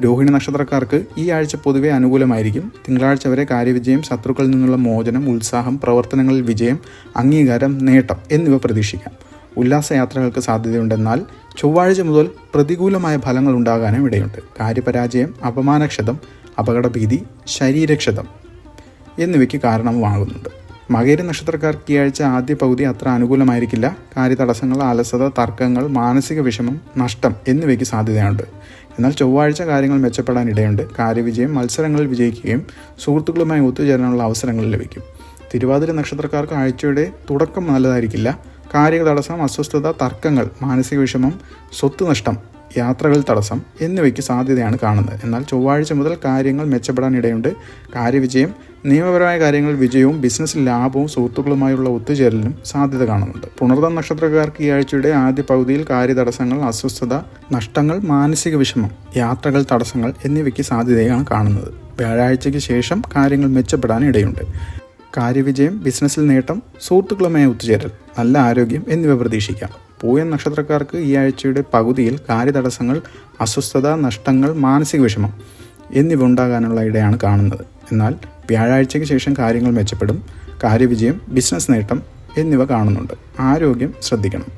രോഹിണി നക്ഷത്രക്കാർക്ക് ഈ ആഴ്ച പൊതുവെ അനുകൂലമായിരിക്കും. തിങ്കളാഴ്ച വരെ കാര്യവിജയം ശത്രുക്കളിൽ നിന്നുള്ള മോചനം ഉത്സാഹം പ്രവർത്തനങ്ങളിൽ വിജയം അംഗീകാരം നേട്ടം എന്നിവ പ്രതീക്ഷിക്കാം. ഉല്ലാസയാത്രകൾക്ക് സാധ്യതയുണ്ടെന്നാൽ ചൊവ്വാഴ്ച മുതൽ പ്രതികൂലമായ ഫലങ്ങൾ ഉണ്ടാകാനും ഇടയുണ്ട്. കാര്യപരാജയം അപമാനക്ഷതം അപകടഭീതി ശരീരക്ഷതം എന്നിവയ്ക്ക് കാരണമാകുന്നുണ്ട് മകേര നക്ഷത്രക്കാർക്ക് ഈ ആഴ്ച ആദ്യ പകുതി അത്ര അനുകൂലമായിരിക്കില്ല. കാര്യതടസ്സങ്ങൾ അലസത തർക്കങ്ങൾ മാനസിക വിഷമം നഷ്ടം എന്നിവയ്ക്ക് സാധ്യതയുണ്ട്. എന്നാൽ ചൊവ്വാഴ്ച കാര്യങ്ങൾ മെച്ചപ്പെടാൻ ഇടയുണ്ട്. കാര്യവിജയം മത്സരങ്ങളിൽ വിജയിക്കുകയും സുഹൃത്തുക്കളുമായി ഒത്തുചേരാനുള്ള അവസരങ്ങൾ ലഭിക്കും. തിരുവാതിര നക്ഷത്രക്കാർക്ക് ആഴ്ചയുടെ തുടക്കം നല്ലതായിരിക്കില്ല. കാര്യ തടസ്സം അസ്വസ്ഥത തർക്കങ്ങൾ മാനസിക വിഷമം സ്വത്ത് നഷ്ടം യാത്രകൾ തടസ്സം എന്നിവയ്ക്ക് സാധ്യതയാണ് കാണുന്നത്. എന്നാൽ ചൊവ്വാഴ്ച മുതൽ കാര്യങ്ങൾ മെച്ചപ്പെടാൻ ഇടയുണ്ട് കാര്യവിജയം നിയമപരമായ കാര്യങ്ങൾ വിജയവും ബിസിനസ് ലാഭവും സുഹൃത്തുക്കളുമായുള്ള ഒത്തുചേരലിനും സാധ്യത കാണുന്നുണ്ട്. പുണർദം നക്ഷത്രക്കാർക്ക് ഈ ആഴ്ചയുടെ ആദ്യ പകുതിയിൽ കാര്യതടസ്സങ്ങൾ അസ്വസ്ഥത നഷ്ടങ്ങൾ മാനസിക വിഷമം യാത്രകൾ തടസ്സങ്ങൾ എന്നിവയ്ക്ക് സാധ്യതയാണ് കാണുന്നത്. വ്യാഴാഴ്ചയ്ക്ക് ശേഷം കാര്യങ്ങൾ മെച്ചപ്പെടാൻ ഇടയുണ്ട് കാര്യവിജയം ബിസിനസ്സിൽ നേട്ടം സുഹൃത്തുക്കളുമായി ഒത്തുചേരൽ നല്ല ആരോഗ്യം എന്നിവ പ്രതീക്ഷിക്കാം. പൂയൻ നക്ഷത്രക്കാർക്ക് ഈ ആഴ്ചയുടെ പകുതിയിൽ കാര്യതടസ്സങ്ങൾ അസ്വസ്ഥത നഷ്ടങ്ങൾ മാനസിക വിഷമം എന്നിവ ഉണ്ടാകാനുള്ള ഇടയാണ് കാണുന്നത്. എന്നാൽ വ്യാഴാഴ്ചയ്ക്ക് ശേഷം കാര്യങ്ങൾ മെച്ചപ്പെടും കാര്യവിജയം ബിസിനസ് നേട്ടം എന്നിവ കാണുന്നുണ്ട്. ആരോഗ്യം ശ്രദ്ധിക്കണം.